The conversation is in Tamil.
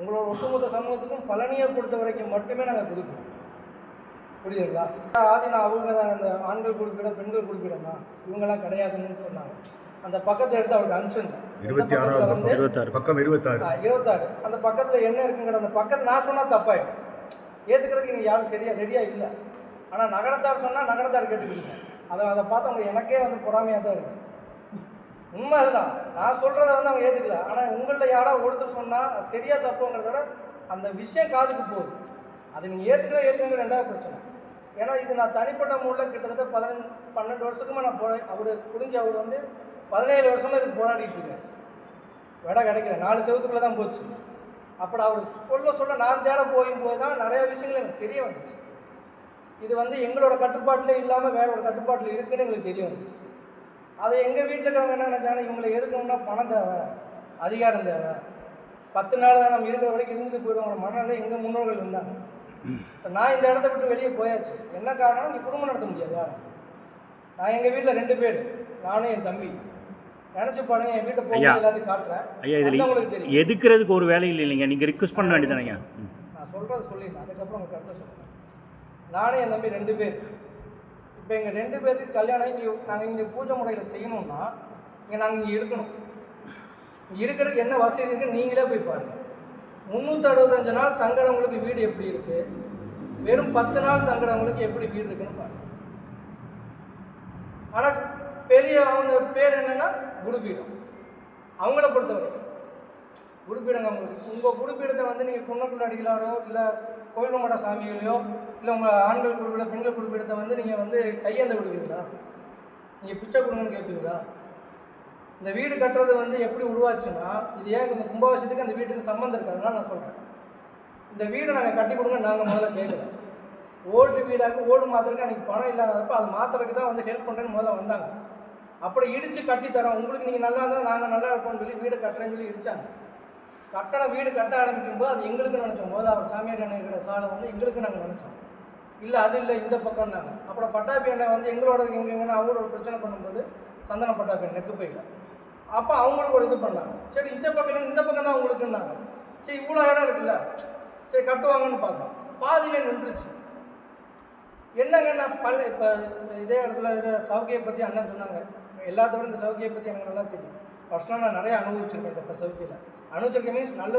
நான் உங்களோட ஒட்டுமொத்த சமூகத்துக்கும் பழனியை பொறுத்த வரைக்கும் மட்டுமே நாங்கள் கொடுப்போம் புரியுதுங்களா? ஆதினா அவங்க தான் அந்த ஆண்கள் குறிப்பிடம் பெண்கள் குறிப்பிடம் தான். இவங்கெல்லாம் கிடையாதுன்னு சொன்னாங்க. அந்த பக்கத்தை எடுத்து அவருக்கு அனுப்பிச்சிருந்தேன். இருபத்தி ஆறாவது வந்து இருபத்தாறு. பக்கம் இருபத்தாறு. ஆ, இருபத்தாறு. அந்த பக்கத்தில் என்ன இருக்குங்கிற அந்த பக்கத்து நான் சொன்னால் தப்பாயிடும். ஏற்றுக்கிறதுக்கு இங்கே யாரும் சரியாக ரெடியாக இல்லை. ஆனால் நகரத்தார் சொன்னால் நகரத்தார் கேட்டுக்கிட்டீங்க அதை அதை பார்த்து அவங்க எனக்கே வந்து பொறாமையாக தான் இருக்கு. உண்மை அதுதான் நான் சொல்கிறத வந்து அவங்க ஏற்றுக்கல ஆனால் உங்களில் யாராவது ஒருத்தர் சொன்னால் அது தப்புங்கிறத விட அந்த விஷயம் காதுக்கு போகுது. அது நீங்கள் ஏற்றுக்கிற ஏற்றுக்கிற ரெண்டாவது பிரச்சனை. ஏன்னா இது நான் தனிப்பட்ட முறையில் கிட்டத்தட்ட பதினஞ்சு பன்னெண்டு வருஷத்துக்குமே நான் போட அவர் புரிஞ்சு அவர் வந்து பதினேழு வருஷமாக இதுக்கு போராடிட்டு இருக்கேன் விடை கிடைக்கல. நாலு செவத்துக்குள்ளே தான் போச்சு. அப்படி அவர் சொல்ல சொல்ல நான் தேட போகும் போது தான் நிறையா விஷயங்கள் எனக்கு தெரிய வந்துச்சு. இது வந்து எங்களோட கட்டுப்பாட்டில் இல்லாமல் வேறோட கட்டுப்பாட்டில் இருக்குன்னு எங்களுக்கு தெரிய வந்துச்சு. அதை எங்கள் வீட்டில் இருக்கிறவங்க என்ன நினச்சாங்க இவங்களை எதுக்கணும்னா பணம் தேவை அதிகாரம் தேவை. பத்து நாள் தான் நம்ம இருக்கிற வரைக்கும் இருந்துட்டு போயிடுவோங்கிற மனநிலை எங்கள் முன்னோர்கள் இருந்தாங்க. இப்ப நான் இந்த இடத்த விட்டு வெளியே போயாச்சு. என்ன காரணம் இங்கே குடும்பம் நடத்த முடியாது யாரும் நான் எங்கள் வீட்டில் ரெண்டு பேர் நானும் என் தம்பி. நினச்சி பாருங்க என் வீட்டை போய். எல்லாத்தையும் காட்டுறேன். ஐயா இதில் வந்தவங்களுக்கு தெரியும். எதுக்குறதுக்கு ஒரு வேலை இல்லைங்க. நீங்கள் ரிக்வஸ்ட் பண்ண வேண்டியதானங்க நான் சொல்கிறத சொல்லிடலாம் அதுக்கப்புறம் உங்களுக்கு கருத்தை சொல்கிறேன் நானும் என் தம்பி ரெண்டு பேர். இப்போ எங்கள் ரெண்டு பேருக்கு கல்யாணம் இங்கே நாங்கள் இங்கே பூஜை முறையில் செய்யணும்னா இங்கே நாங்கள் இங்கே இருக்கணும். இங்கே இருக்கிறதுக்கு என்ன வசதி இருக்குன்னு நீங்களே போய் பாருங்கள் முந்நூற்றி அறுபத்தஞ்சு நாள் தங்குறவங்களுக்கு வீடு எப்படி இருக்குது வெறும் பத்து நாள் தங்குறவங்களுக்கு எப்படி வீடு இருக்குன்னு பாருங்கள் ஆனால் பெரிய அவங்க பேர் என்னென்னா குருபீடம். அவங்கள பொறுத்த வரைக்கும் குறிப்பிடுங்க உங்களுக்கு. உங்கள் குறிப்பிடத்தை வந்து நீங்கள் குன்னக்குள்ள அடிகளாரோ இல்லை கோயில்மட சாமிகளையோ இல்லை உங்கள் ஆண்கள் குறிப்பிட பெண்கள் குறிப்பிடத்தை வந்து நீங்கள் வந்து கையேந்த விடுவீங்களா? நீங்கள் பிச்சை கொடுங்கன்னு கேட்பீங்களா? இந்த வீடு கட்டுறது வந்து எப்படி உருவாச்சுன்னா இது ஏன் இந்த கும்பாவசியத்துக்கு அந்த வீட்டுக்கு சம்மந்தம் இருக்காதுன்னா நான் சொல்கிறேன் இந்த வீடை நாங்கள் கட்டி கொடுங்க நாங்கள் முதல்ல கேட்கல. ஓட்டு வீடாக்கு ஓடு மாத்திரக்கு அன்றைக்கி பணம் இல்லாதப்ப அது மாத்திரக்கு தான் வந்து ஹெல்ப் பண்ணுறேன்னு முதல்ல வந்தாங்க. அப்படி இடித்து கட்டி தரோம் உங்களுக்கு நீங்கள் நல்லா இருந்தால் நாங்கள் நல்லா இருப்போம்னு சொல்லி வீடு கட்டுறேன்னு சொல்லி இடிச்சாங்க. கட்டட வீடு கட்ட ஆரம்பிக்கும் போது அது எங்களுக்கு நினச்சோம். முதல்ல அவர் சாமியார் அண்ணன் இருக்கிற சாலை வந்து எங்களுக்கு நாங்கள் நினச்சோம். இல்லை அது இல்லை இந்த பக்கம் நாங்கள் அப்புறம் பட்டாபி அண்ணன் வந்து எங்களோட எங்கே எங்கன்னா அவங்களோட பிரச்சனை பண்ணும்போது சந்தன பட்டாபி நெக்கு போயில. அப்போ அவங்களுக்கு ஒரு இது பண்ணாங்க. சரி இந்த பக்கம் இந்த பக்கம் தான் உங்களுக்குன்னாங்க. சரி இவ்வளோ இடம் இருக்குல்ல? சரி கட்டுவாங்கன்னு பார்த்தோம். பாதியில் நின்றுச்சு. என்னங்க நான் பல் இப்போ இதே இடத்துல இதை சவுக்கியை பற்றி அண்ணன் சொன்னாங்க. எல்லாத்தோட இந்த சவுக்கியை பற்றி எனக்கு நல்லா தெரியும். ஃபர்ஸ்ட்லாம் நான் நிறைய அனுபவிச்சிருக்கேன் இந்த சவுக்கியில். அனுபவிச்சிருக்கேன் மீன்ஸ் நல்லது